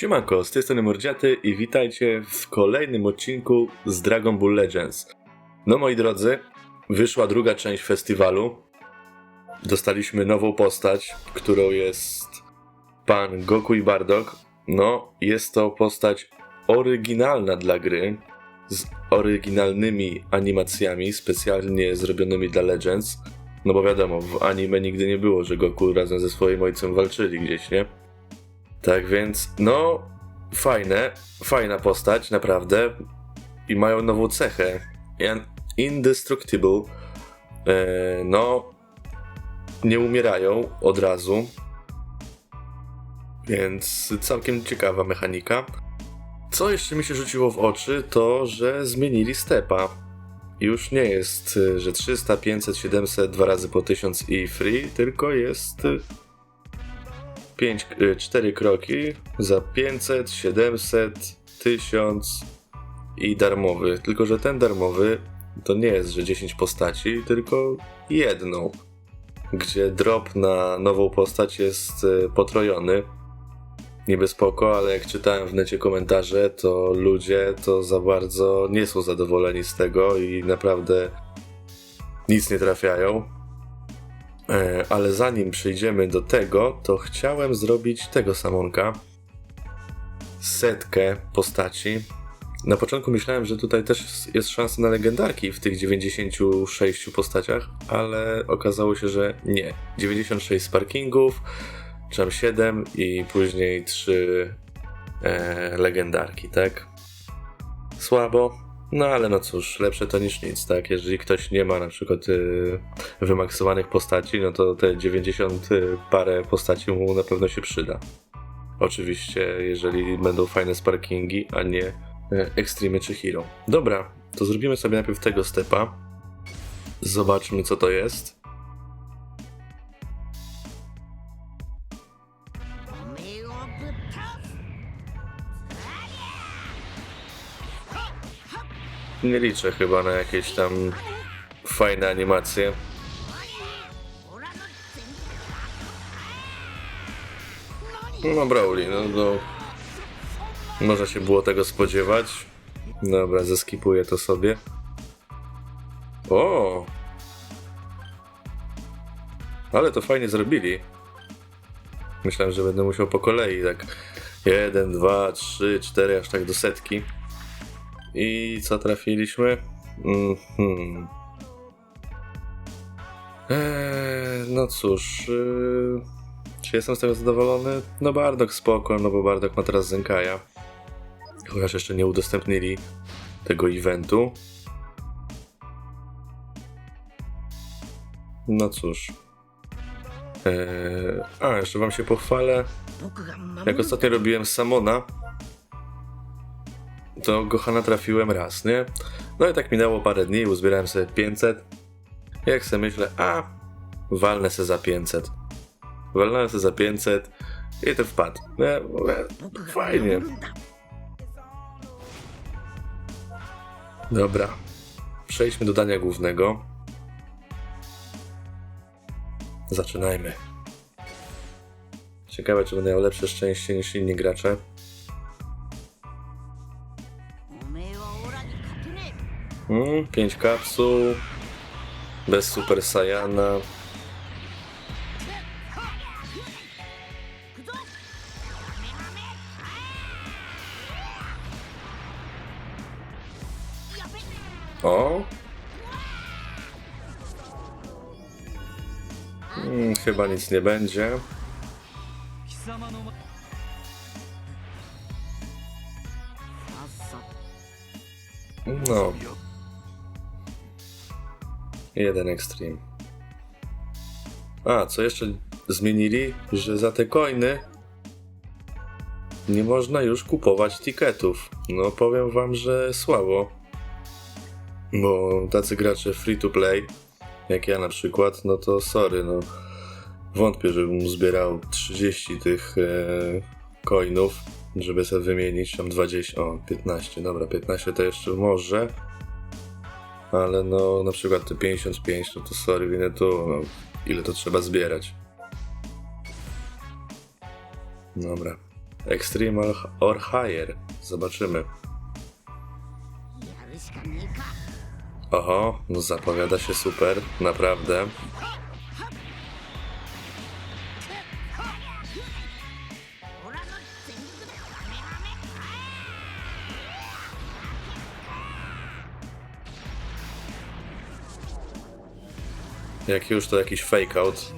Siemanko, z tej strony Mordziaty i witajcie w kolejnym odcinku z Dragon Ball Legends. No moi drodzy, wyszła druga część festiwalu. Dostaliśmy nową postać, którą jest pan Goku i Bardock. No, jest to postać oryginalna dla gry, z oryginalnymi animacjami, specjalnie zrobionymi dla Legends. No bo wiadomo, w anime nigdy nie było, że Goku razem ze swoim ojcem walczyli gdzieś, nie? Tak więc, no, fajne, fajna postać, naprawdę. I mają nową cechę. In- Indestructible. E, no, nie umierają od razu. Więc całkiem ciekawa mechanika. Co jeszcze mi się rzuciło w oczy, to że zmienili stepa. Już nie jest, y, że 300, 500, 700, dwa razy po 1000 i free, tylko jest y, 5, 4 kroki za 500, 700, 1000 i darmowy. Tylko, że ten darmowy to nie jest, że 10 postaci, tylko jedną. Gdzie drop na nową postać jest y, potrojony. Niby spoko, ale jak czytałem w necie komentarze, to ludzie to za bardzo nie są zadowoleni z tego i naprawdę nic nie trafiają. E, Ale zanim przejdziemy do tego, to chciałem zrobić tego samonka. Setkę postaci. Na początku myślałem, że tutaj też jest szansa na legendarki w tych 96 postaciach, ale okazało się, że nie. 96 sparkingów, czam 7 i później 3 e, legendarki, tak? Słabo, no ale no cóż, lepsze to niż nic, tak? Jeżeli ktoś nie ma na przykład y, wymaksowanych postaci, no to te 90 parę postaci mu na pewno się przyda. Oczywiście, jeżeli będą fajne sparkingi, a nie y, Extreme czy Hero. Dobra, to zrobimy sobie najpierw tego stepa. Zobaczmy co to jest. nie liczę chyba na jakieś tam fajne animacje. No Broly, no to można się było tego spodziewać. Dobra, zeskipuję to sobie. O! Ale to fajnie zrobili. Myślałem, że będę musiał po kolei, tak jeden, dwa, trzy, cztery, aż tak do setki. I co trafiliśmy? Mm -hmm. eee, no cóż, yy, czy jestem z tego zadowolony? No Bardock spoko, no bo Bardock ma teraz Zenkaja. Chociaż jeszcze nie udostępnili tego eventu. No cóż. Eee, a, jeszcze wam się pochwalę. Jak ostatnio robiłem Samona, do Gohana trafiłem raz, nie? No i tak minęło parę dni, uzbierałem sobie 500. Jak sobie myślę, a walnę se za 500. Walnę se za 500 i to wpadł. Nie? Fajnie. Dobra. Przejdźmy do dania głównego. Zaczynajmy. Ciekawe, czy będę miał lepsze szczęście niż inni gracze. Mm, 5 kapsuł. Bez Super Saiyana. O! Hmm, chyba nic nie będzie. Jeden Extreme. A, co jeszcze zmienili? Że za te coiny nie można już kupować tiketów. No, powiem wam, że słabo. Bo tacy gracze free to play, jak ja na przykład, no to sorry, no. Wątpię, żebym zbierał 30 tych e, coinów, żeby sobie wymienić tam 20, o 15, dobra, 15 to jeszcze może ale no na przykład te 55, no to sorry, winę tu, no, ile to trzeba zbierać. Dobra. Extreme or higher. Zobaczymy. Oho, no zapowiada się super, naprawdę. Jak już to jakiś fake out.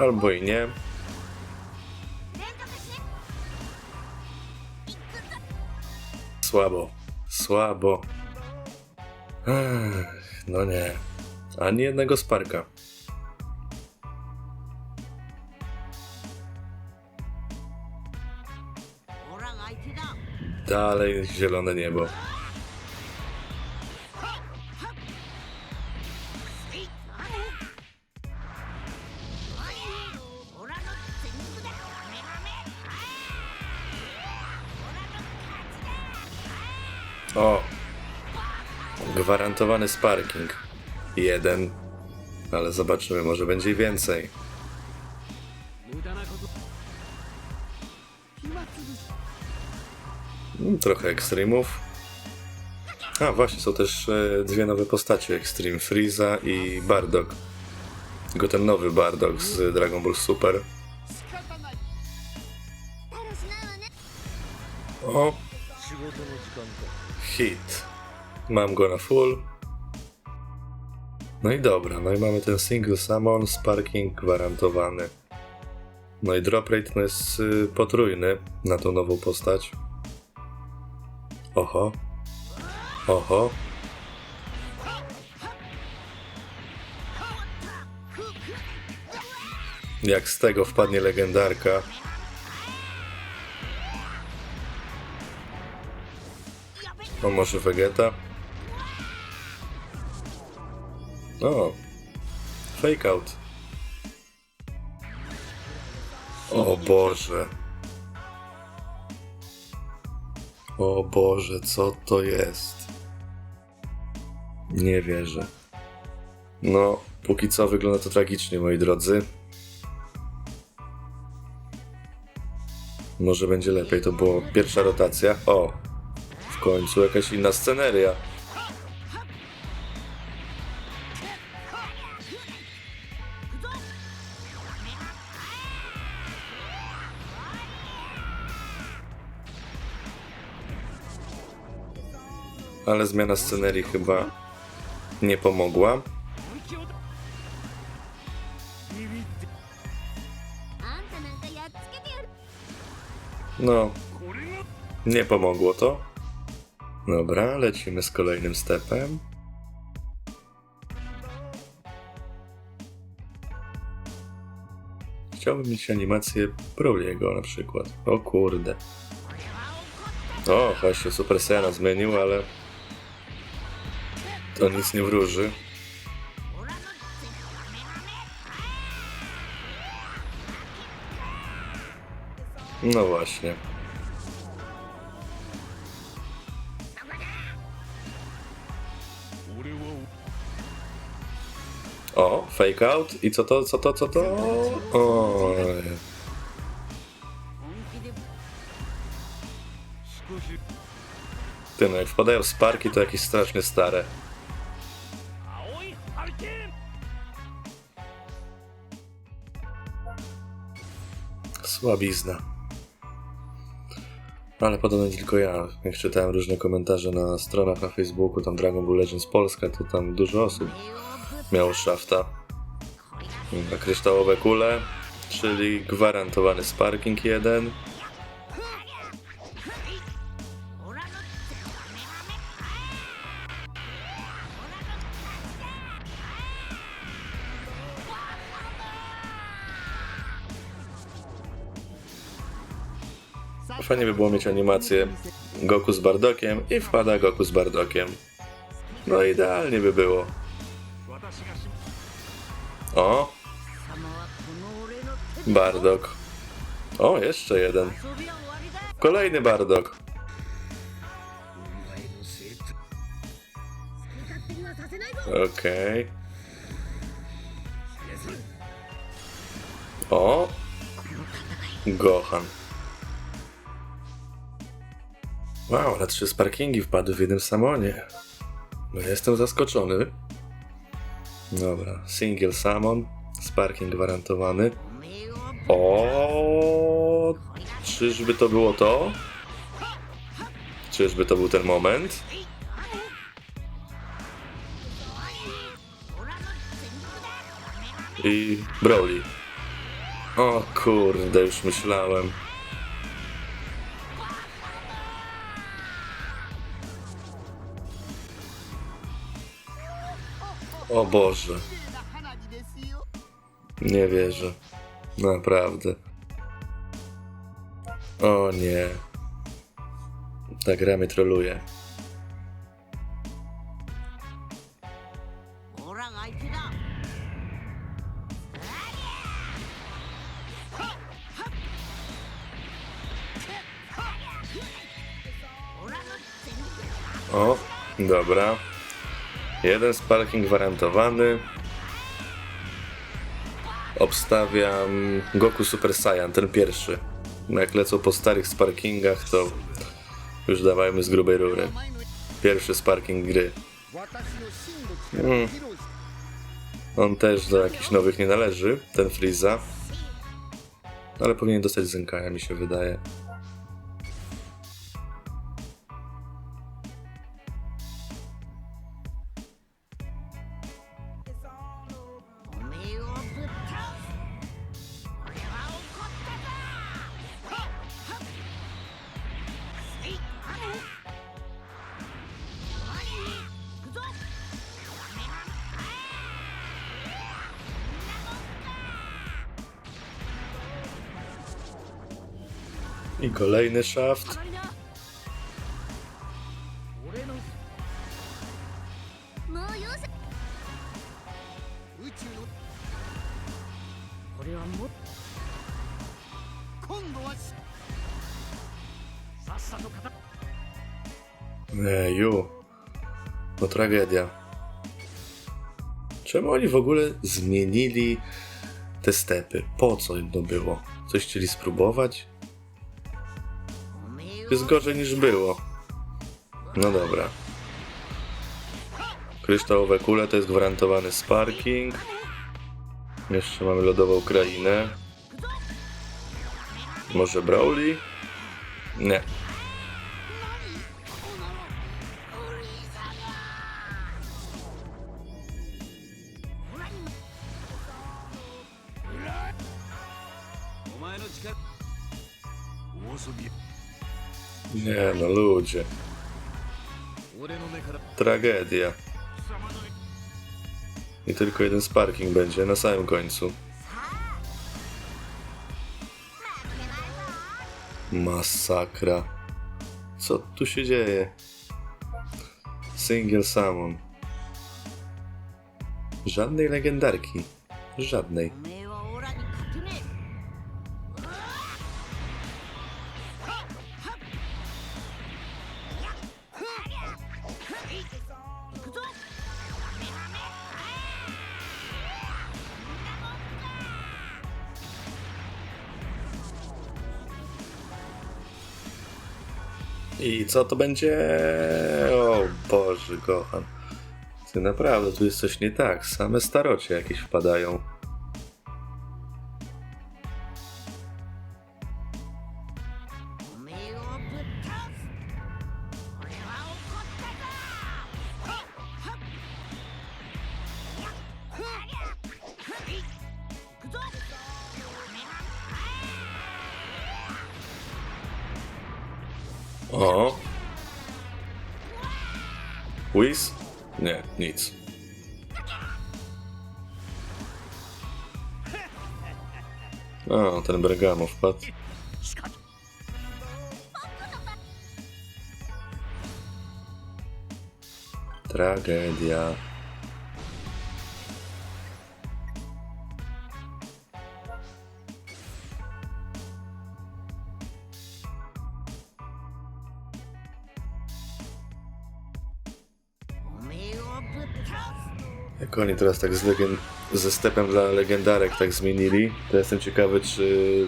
Albo i nie. Słabo, słabo. No nie. Ani jednego sparka. Dalej zielone niebo. O! Gwarantowany sparking. Jeden. Ale zobaczymy, może będzie więcej. Trochę ekstremów. A właśnie, są też e, dwie nowe postacie Extreme Freeza i Bardog. Tylko ten nowy Bardog z Dragon Ball Super. O! Hit. Mam go na full. No i dobra, no i mamy ten single summon, sparking gwarantowany. No i drop rate no jest y, potrójny na tą nową postać. Oho. Oho. Jak z tego wpadnie legendarka. O, może Vegeta? O. Fake out. O Boże. O Boże, co to jest? Nie wierzę. No, póki co wygląda to tragicznie, moi drodzy. Może będzie lepiej, to było pierwsza rotacja. O, w końcu jakaś inna sceneria. ale zmiana scenerii chyba nie pomogła. No, nie pomogło to. Dobra, lecimy z kolejnym stepem. Chciałbym mieć animację Broly'ego na przykład. O kurde. O, właśnie Super Saiyan zmienił, ale to nic nie wróży. No właśnie. O, fake out i co to, co to, co to? O. Ty no, jak wpadają sparki, to jakieś strasznie stare. słabizna. No, ale podobno tylko ja, jak czytałem różne komentarze na stronach na Facebooku, tam Dragon Ball Legends Polska, to tam dużo osób miało szafta. Na kryształowe kule, czyli gwarantowany sparking jeden, Fajnie by było mieć animację Goku z Bardokiem i wpada Goku z Bardokiem. No idealnie by było. O! Bardok. O, jeszcze jeden. Kolejny Bardok. Okej. Okay. O! Gohan. Wow, na trzy parkingi wpadły w jednym samolonie. No jestem zaskoczony. Dobra, single salmon, sparking gwarantowany. O, czyżby to było to? Czyżby to był ten moment? I Broly. O kurde, już myślałem. O Boże. Nie wierzę. Naprawdę. O nie. Ta gra mnie troluje. O, dobra. Jeden sparking gwarantowany. Obstawiam Goku Super Saiyan, ten pierwszy. Jak lecą po starych sparkingach, to już dawajmy z grubej rury. Pierwszy sparking gry. Mm. On też do jakichś nowych nie należy, ten Frieza. Ale powinien dostać Zenkaja, mi się wydaje. I kolejny szaft. Eju. No tragedia. Czemu oni w ogóle zmienili te stepy? Po co im to było? Coś chcieli spróbować? Jest gorzej niż było. No dobra. Kryształowe kule to jest gwarantowany sparking. Jeszcze mamy lodową krainę. Może Broly? Nie. Nie no, ludzie. Tragedia. I tylko jeden sparking będzie na samym końcu. Masakra. Co tu się dzieje? Single Salmon. Żadnej legendarki. Żadnej. I co to będzie? O Boże, kocham. Ty naprawdę, tu jest coś nie tak. Same starocie jakieś wpadają. O! Whis? Nie, nic. O, ten Bergamo wpadł. Tragedia. Jak oni teraz tak z legend... ze stepem dla legendarek tak zmienili, to jestem ciekawy, czy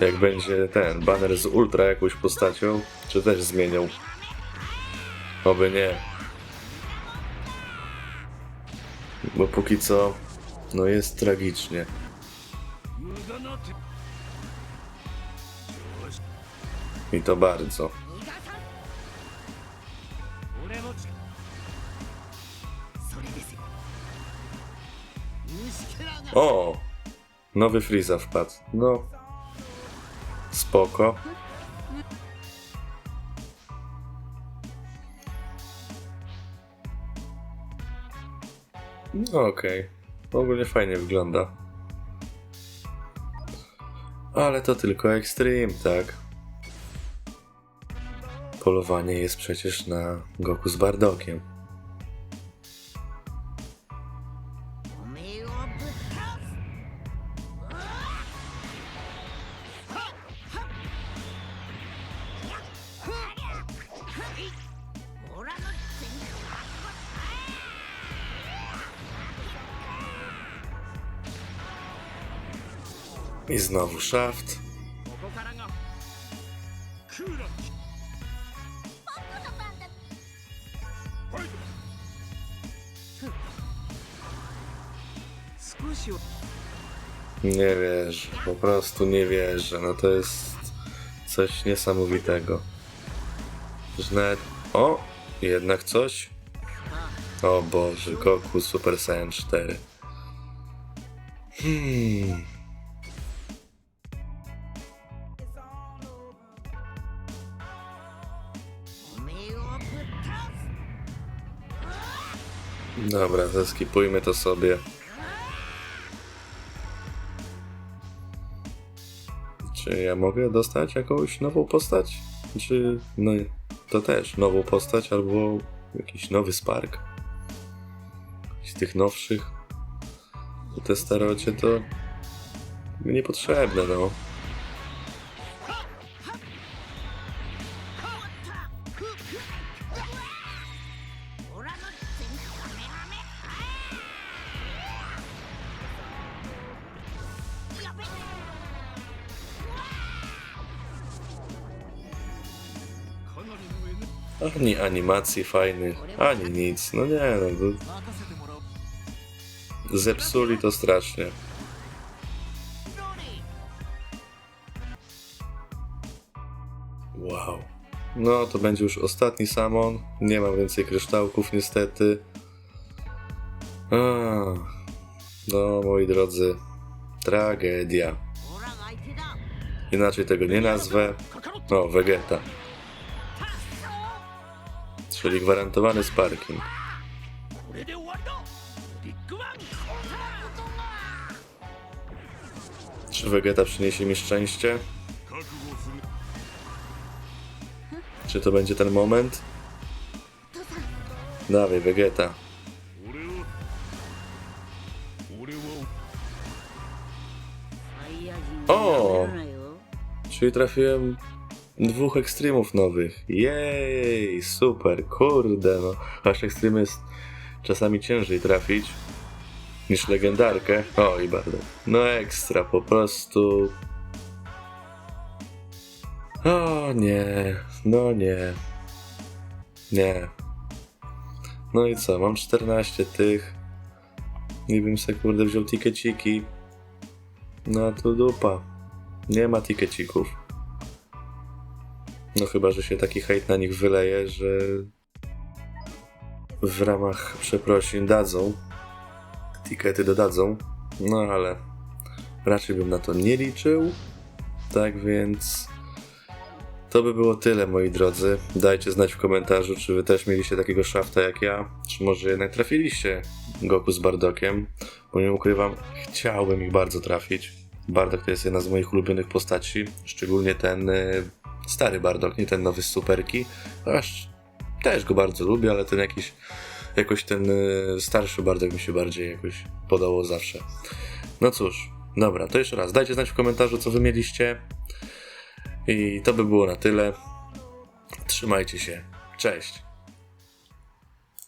jak będzie ten banner z Ultra jakąś postacią, czy też zmienią. Oby nie. Bo póki co, no jest tragicznie. I to bardzo. O! Nowy Frieza wpadł. No. Spoko. No okej. Ogólnie fajnie wygląda. Ale to tylko Extreme, tak? Polowanie jest przecież na Goku z Bardokiem. I znowu szaft. Nie wierzę, po prostu nie wierzę. No to jest coś niesamowitego. Że O! Jednak coś? O Boże, Goku Super Saiyan 4. Hmm. Dobra, zeskipujmy to sobie. Czy ja mogę dostać jakąś nową postać? Czy no to też nową postać albo jakiś nowy Spark? Z tych nowszych? Te starocie to niepotrzebne, no. Ani animacji fajnych, ani nic. No nie no. To... Zepsuli to strasznie. Wow. No to będzie już ostatni samon. Nie mam więcej kryształków niestety. A, no moi drodzy. Tragedia. Inaczej tego nie nazwę. No, Vegeta czyli gwarantowany sparking. Czy Vegeta przyniesie mi szczęście? Czy to będzie ten moment? Dawaj, Vegeta. O! Czyli trafiłem dwóch ekstremów nowych. Jej, super, kurde no. Aż ekstrem jest czasami ciężej trafić niż legendarkę. O, i bardzo. No ekstra, po prostu. O nie, no nie. Nie. No i co, mam 14 tych. Nie wiem, se kurde wziął tikeciki. No to dupa. Nie ma tikecików. No chyba, że się taki hejt na nich wyleje, że w ramach przeprosin dadzą. Tikety dodadzą. No ale raczej bym na to nie liczył. Tak więc to by było tyle, moi drodzy. Dajcie znać w komentarzu, czy wy też mieliście takiego szafta jak ja, czy może jednak trafiliście Goku z Bardokiem, bo nie ukrywam, chciałbym ich bardzo trafić. Bardok to jest jedna z moich ulubionych postaci, szczególnie ten y, stary Bardok, nie ten nowy z Superki. Aż też go bardzo lubię, ale ten jakiś, jakoś ten y, starszy Bardok mi się bardziej jakoś podobał zawsze. No cóż, dobra, to jeszcze raz, dajcie znać w komentarzu, co wy mieliście. I to by było na tyle. Trzymajcie się. Cześć.